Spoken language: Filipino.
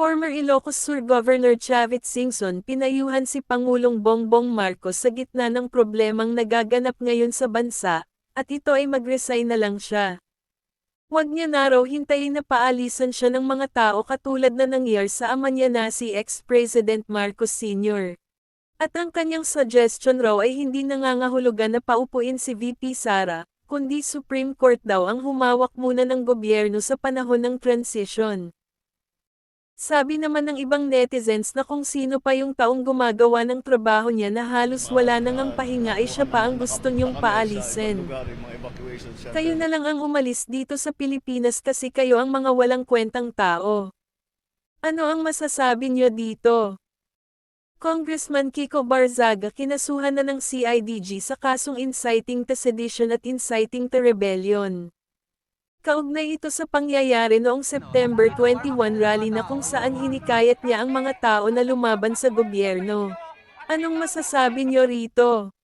Former Ilocos Sur Governor Chavit Singson pinayuhan si Pangulong Bongbong Marcos sa gitna ng problemang nagaganap ngayon sa bansa, at ito ay mag-resign na lang siya. Huwag niya na raw hintayin na paalisan siya ng mga tao katulad na nangyar sa ama niya na si ex-President Marcos Sr. At ang kanyang suggestion raw ay hindi nangangahulugan na paupuin si VP Sara, kundi Supreme Court daw ang humawak muna ng gobyerno sa panahon ng transition. Sabi naman ng ibang netizens na kung sino pa yung taong gumagawa ng trabaho niya na halos wala nang ang pahinga ay siya pa ang gusto niyong paalisin. Kayo na lang ang umalis dito sa Pilipinas kasi kayo ang mga walang kwentang tao. Ano ang masasabi niyo dito? Congressman Kiko Barzaga kinasuhan na ng CIDG sa kasong inciting to sedition at inciting to rebellion. Kaugnay ito sa pangyayari noong September 21 rally na kung saan hinikayat niya ang mga tao na lumaban sa gobyerno. Anong masasabi niyo rito?